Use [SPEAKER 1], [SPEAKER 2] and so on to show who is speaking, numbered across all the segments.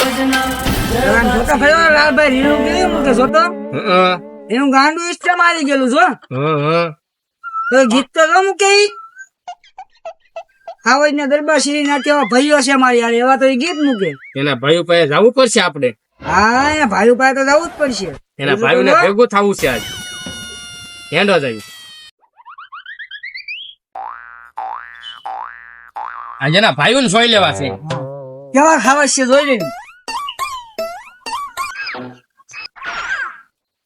[SPEAKER 1] જોતો ખરો લાલભાઈ રીનું કેવું મૂકે જોતો? એનું ગાંડું ઇસ્ટે મારી ગયેલું છો તો ગીત તો ન મૂકે આવજ ને દરબાર શ્રી ના કેવા ભાઈઓ છે મારી યાર એવા તો ઈ ગીત મૂકે.
[SPEAKER 2] એના ભાઈઓ પાસે જવું પડશે આપણે?
[SPEAKER 1] હા એ ભાઈઓ પાસે તો જવું જ પડશે.
[SPEAKER 2] એના
[SPEAKER 1] ભાઈઓ ને.
[SPEAKER 2] ભેગું થવું છે આજ. હેંડો જાય આજે ના ભાઈઓને સોઈ લેવા છે.
[SPEAKER 1] કેવા ખાવા છે જોઈ લે.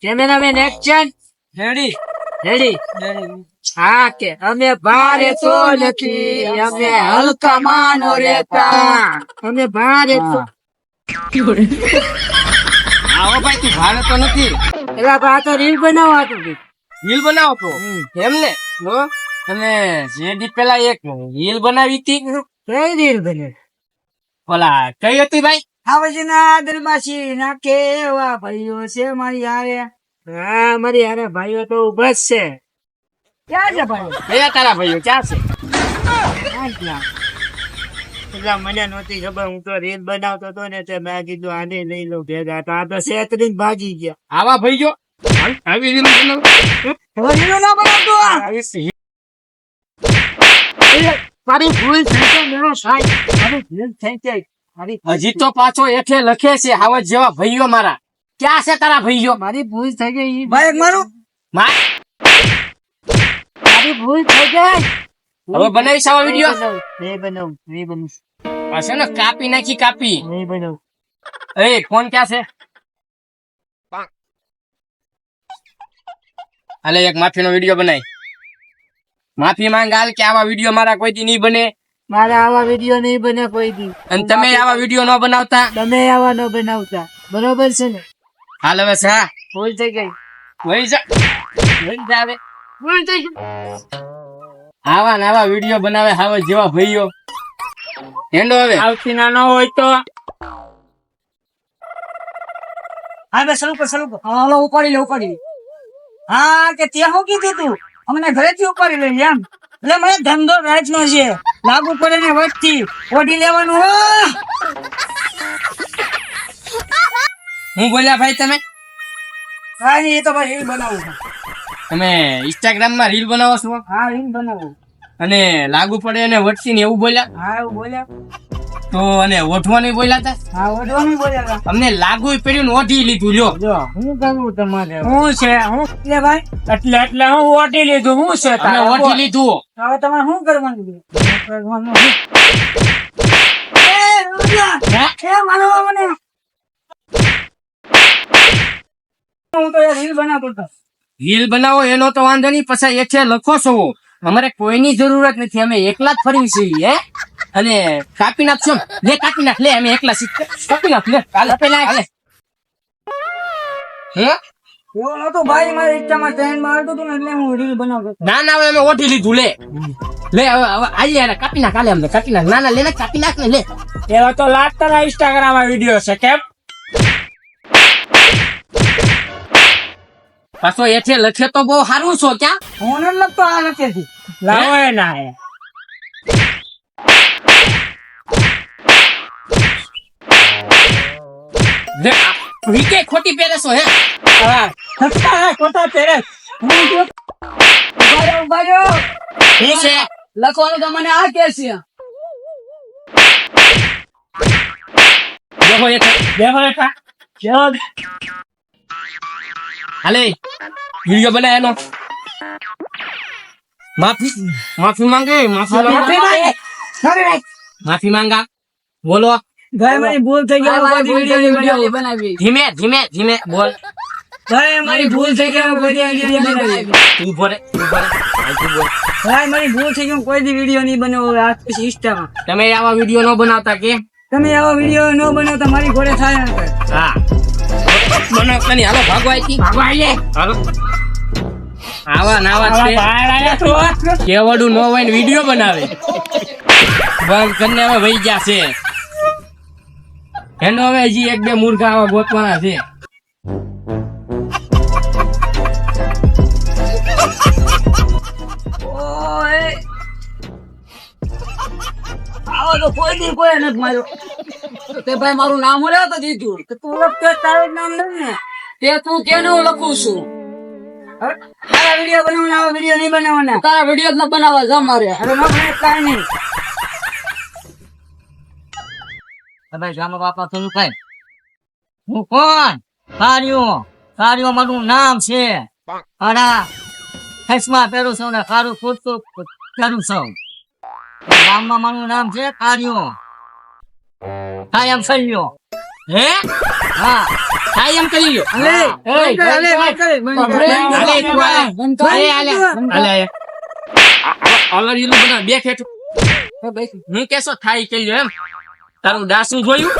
[SPEAKER 1] કેમેરામેન એક્શન રેડી રેડી હા કે અમે ભારે તો નથી અમે હલકા માનો રેતા અમે ભારે તો
[SPEAKER 2] આવો ભાઈ તું ભારે તો નથી.
[SPEAKER 1] એલા બા તો રીલ બનાવવા હતું
[SPEAKER 2] રીલ બનાવો તો? એમને હો? અને જેડી પેલા એક રીલ બનાવી હતી?
[SPEAKER 1] કઈ રીલ બને?
[SPEAKER 2] ઓલા કઈ હતી ભાઈ?
[SPEAKER 1] આવજના દરબાસી ના કેવા ભાઈઓ છે મારી હારે. હા મારી હારે ભાઈઓ તો ઊભા જ છે. ક્યાં છે ભાઈઓ?
[SPEAKER 2] કયા તારા ભાઈઓ ક્યાં છે?
[SPEAKER 1] ક્યાં ક્યાં? એટલે મને નહોતી ખબર હું તો રીલ બનાવતો હતો ને તે મેં કીધું આને લઈ લઉં ભેગા. તો આ તો ભાગી ગયા.
[SPEAKER 2] આવા ભાઈ જો આવી રીલ બનાવો.
[SPEAKER 1] ના બનાવતો.
[SPEAKER 2] આવી
[SPEAKER 1] મારી ભૂલ થઈ છે મેરો સાહેબ મારી ભૂલ થઈ મારી
[SPEAKER 2] હજી તો પાછો એઠે લખે છે હાવજ જેવા ભાઈઓ મારા. ક્યાં છે તારા ભાઈઓ?
[SPEAKER 1] મારી ભૂલ થઈ ગઈ. ભાઈ મારું. મારી ભૂલ થઈ ગઈ.
[SPEAKER 2] હવે બનાવીશ આવા વીડિયો
[SPEAKER 1] નહીં બનાવ નહીં બનાવું.
[SPEAKER 2] પાછો ને કાપી નાખી કાપી.
[SPEAKER 1] નહીં બનાવ.
[SPEAKER 2] એ ફોન ક્યાં છે? હાલે એક માફીનો વીડિયો બનાય. માફી માંગ હાલ કે આવા વીડિયો મારા કોઈથી નહીં બને.
[SPEAKER 1] મારા આવા વીડિયો નહીં બને કોઈ દી.
[SPEAKER 2] અને તમે આવા વીડિયો ન બનાવતા?
[SPEAKER 1] તમે આવા ન બનાવતા. બરોબર છે ને?
[SPEAKER 2] હાલ હવે સા
[SPEAKER 1] ભૂલ થઈ ગઈ.
[SPEAKER 2] વહી જા વહી જાવે
[SPEAKER 1] ભૂલ થઈ ગઈ.
[SPEAKER 2] આવા ને વીડિયો બનાવે હવે જેવા ભાઈઓ. હેંડો હવે.
[SPEAKER 1] આવતી નાનો હોય તો. હા બે કર શરૂ હાલો ઉપાડી લે ઉપાડી હા કે ત્યાં હું કીધું તું? અમને ઘરેથી ઉપાડી લઈ એમ. એટલે મને ધંધો રાજ નો છે. લાગુ પડે ને વચથી ઓઢી લેવાનું હો!
[SPEAKER 2] હું બોલ્યા ભાઈ તમે?
[SPEAKER 1] હા એ તો ભાઈ રીલ બનાવું
[SPEAKER 2] તમે ઇન્સ્ટાગ્રામમાં રીલ બનાવો છો?
[SPEAKER 1] હા રીલ બનાવું.
[SPEAKER 2] અને લાગુ પડે અને વટસી ને એવું બોલ્યા?
[SPEAKER 1] હા એવું બોલ્યા.
[SPEAKER 2] તો અને ઓઠવાની બોલ્યા હતા
[SPEAKER 1] હા ઓઢવાનું બોલ્યા હતા.
[SPEAKER 2] અમને લાગુ પડ્યું ને ઓઢી લીધું લ્યો
[SPEAKER 1] જો હું કરું તમારે હું છે હું એટલે ભાઈ એટલે એટલે હું ઓઢી લીધું હું છે
[SPEAKER 2] તમે ઓઢી લીધું
[SPEAKER 1] હવે તમારે શું કરવાનું છે? કરવાનું શું? એ, રોજા! એ, મારો મને. હું તો યાર રીલ બનાવતો હતો.
[SPEAKER 2] રીલ બનાવો એનો તો વાંધો નહીં પછી એ છે લખો છો અમારે કોઈની જરૂરત નથી અમે એકલા જ ફરી છીએ હે અને કાપી નાખશો લે કાપી નાખ લે અમે એકલા શીખ. કાપી નાખ લે કાલે હાલે. હે?
[SPEAKER 1] એવો નહોતો ભાઈ મારી ઈચ્છામાં ટ્રેનમાં આવતું એટલે હું રીલ બનાવતો
[SPEAKER 2] ના ના હવે અમે ઓઢી લીધું લે. લે હવે હવે આઈએ યાર કાપી નાખ હાલે અમને કાપી નાખ. ના ના લે ને કાપી નાખ ને લે.
[SPEAKER 1] એવા તો લાગતા ઇન્સ્ટાગ્રામમાં વીડિયો છે કેમ?
[SPEAKER 2] પાછો એઠે લખે તો બહુ સારું છો ક્યાં?
[SPEAKER 1] હું લખતો આ નથી લાવો એ ના
[SPEAKER 2] રીકે ખોટી પહેરે છો હે?
[SPEAKER 1] હા. ખોટા ખોટા પહેરે. હું જો ઊભા રહો, ઊભા રહો.
[SPEAKER 2] શું છે.
[SPEAKER 1] લખવાનું તો મને આ કે છે.
[SPEAKER 2] દેખો એઠે
[SPEAKER 1] દેખો એકા કેવો
[SPEAKER 2] હાલે વીડિયો બનાય એનો માફી માફી માંગે. માફી માંગે. માફી માંગા. બોલો.
[SPEAKER 1] ભાઈ મારી ભૂલ થઈ ગઈ બનાવી.
[SPEAKER 2] ધીમે ધીમે ધીમે બોલ.
[SPEAKER 1] ભાઈ મારી ભૂલ થઈ ગઈ બનાવી.
[SPEAKER 2] તું ભરે તું ભરે
[SPEAKER 1] ભાઈ મારી ભૂલ થઈ ગઈ કોઈ દી વીડિયો નહીં બનાવો. હવે આજ પછી ઇન્સ્ટામાં.
[SPEAKER 2] તમે આવા વીડિયો ન બનાવતા કે?
[SPEAKER 1] તમે આવા વીડિયો ન બનાવતા મારી ઘોડે થાય
[SPEAKER 2] હા. બનાવતા નહીં. હાલો ભાગવા આવી ભાગવા આઈએ હાલો. આવા નાવા છે. કેવડું ન હોય ને વીડિયો બનાવે. બંધ કરીને હવે વહી ગયા છે. એનો હવે હજી એક બે મૂર્ખા આવા ગોતવાના છે.
[SPEAKER 1] તો કોઈ દી કોઈ નથી માર્યો.
[SPEAKER 3] તે ભાઈ મારું નામ ઓલા તો દીધું.
[SPEAKER 4] કે તું તારું નામ નહીં ને.
[SPEAKER 3] તે તું કેને લખું છું?
[SPEAKER 4] તારા વીડિયો બનાવવાના વીડિયો નહીં બનાવવાના.
[SPEAKER 3] તારા વીડિયો ન બનાવવા, જા મારે.
[SPEAKER 4] હવે ન કાંઈ નહીં. હવે જામા બાપા થયું કઈ હું કોણ કાર્યો કાર્યો મારું નામ છે અરા ખસમાં પહેરું છું ને કારું પૂરતું પહેરું છું ગામમાં મારું નામ છે કાર્યો કાયમ સલ્યો
[SPEAKER 2] હે
[SPEAKER 4] હા
[SPEAKER 2] કાયમ કરી લ્યો
[SPEAKER 4] અલે
[SPEAKER 2] કર, અલે, કર.
[SPEAKER 3] કર.
[SPEAKER 2] બે. હું કેસો થાય કે એમ તારું દાસું જોયું?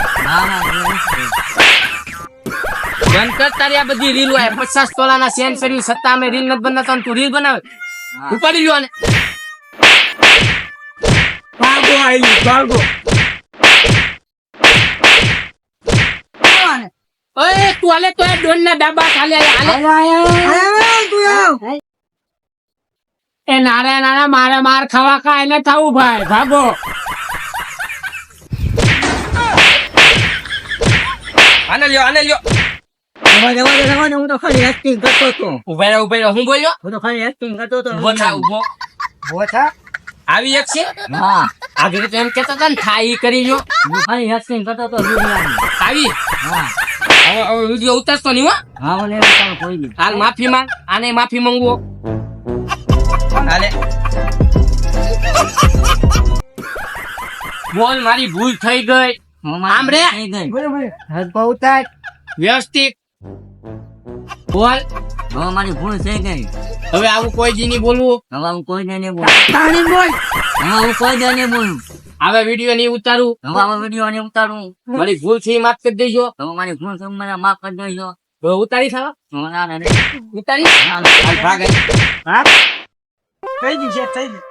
[SPEAKER 2] બંધ તારી આ બધી રીલો આવે પચાસ તોલાના સેન કર્યું સત્તા અમે રીલ નથી બનાવતા તું રીલ બનાવે. ઉપાડી લ્યો ને ભાગો આયલી ભાગો. ઓય તું હાલે તો એ ડોન ના ડાબા ખાલે હાલે એ નાના નાના મારે માર ખાવા કા એને થવું ભાઈ. ભાગો. આને લ્યો આને લ્યો.
[SPEAKER 4] હું તો ખાલી એક્ટિંગ કરતો હતો.
[SPEAKER 2] ઊભા રહો ઊભા રહો હું બોલ્યો?
[SPEAKER 4] હું તો ખાલી એક્ટિંગ કરતો હતો.
[SPEAKER 2] ઊભો થા ઊભો.
[SPEAKER 4] ઊભો થા.
[SPEAKER 2] આવી એક છે?
[SPEAKER 4] હા.
[SPEAKER 2] આગળ તો એમ કેતા હતા ને થાય કરી લ્યો.
[SPEAKER 4] હું ખાલી એક્ટિંગ કરતો હતો
[SPEAKER 2] આવી?
[SPEAKER 4] હા.
[SPEAKER 2] હવે હવે વીડિયો ઉતારતો નહીં હો.
[SPEAKER 4] હા મને કામ કોઈ નહીં
[SPEAKER 2] હાલ માફી માંગ આને માફી માંગવો. હાલે. બોલ મારી ભૂલ થઈ ગઈ. આમ રે.
[SPEAKER 4] બહુ થાય
[SPEAKER 2] વ્યવસ્થિત. બોલ.
[SPEAKER 4] હવે મારી ભૂલ થઈ ગઈ.
[SPEAKER 2] હવે આવું કોઈ જી નહીં બોલવું.
[SPEAKER 4] હવે હું કોઈ નહીં બોલું. હવે હું કોઈ નહીં બોલું.
[SPEAKER 2] હવે વીડિયો નહીં ઉતારું.
[SPEAKER 4] હવે વીડિયો ને ઉતારું.
[SPEAKER 2] મારી ભૂલથી માફ કરી દેજો.
[SPEAKER 4] હવે મારી ભૂલ મને માફ કરી દેજો.
[SPEAKER 2] હવે ઉતારી થાવ.
[SPEAKER 4] હવે ના ના નહીં.
[SPEAKER 2] ઉતારી.
[SPEAKER 4] થઈ ગઈ છે થઈ ગઈ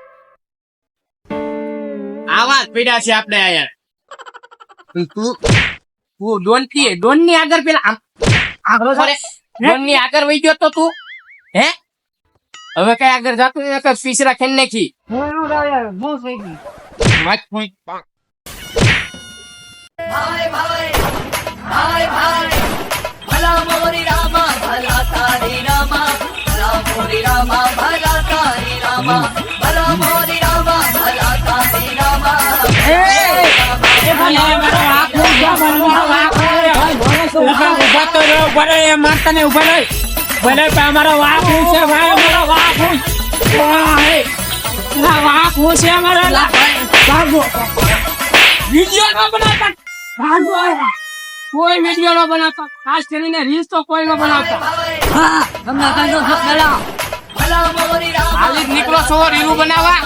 [SPEAKER 2] આવા પીડા છે આપણે યાર. તું તું ડોનથી ડોનની આગળ પેલા આમ આગળ ફરે ડોનની આગળ વહી ગયો તો તું હે હવે કઈ આગળ જાતું નહીં નકર પીસરા ખેન નાખી
[SPEAKER 4] ભૂલ થઈ ગઈ
[SPEAKER 2] માથ ફૂંક.
[SPEAKER 3] ભલા મોરી રામા ભલા તારી રામા ભલા મોરી રામા ભલા તારી રામા ભલા મોરી રામા ભલા તારી રામા
[SPEAKER 2] ઊભા તો રહો, ઊભા રહો, એ મારતા નહીં, ઊભા છે. કોઈ વિડિયો બનાવતા ખાસ કરીને રીલ્સ તો કોઈ ન બનાવતા
[SPEAKER 4] હા તમને
[SPEAKER 3] મોરી
[SPEAKER 2] નીકળો છો રીલું બનાવવા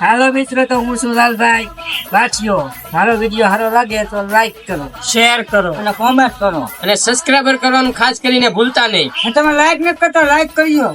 [SPEAKER 4] હાલો મિત્રો તો હું લાલભાઈ. વાંચ્યો મારો વીડિયો સારો લાગે તો લાઈક કરો
[SPEAKER 2] શેર કરો
[SPEAKER 4] અને કોમેન્ટ કરો.
[SPEAKER 2] અને સબસ્ક્રાઇબર કરવાનું ખાસ કરીને ભૂલતા નહીં.
[SPEAKER 4] તમે લાઈક ન કરતા લાઈક કરજો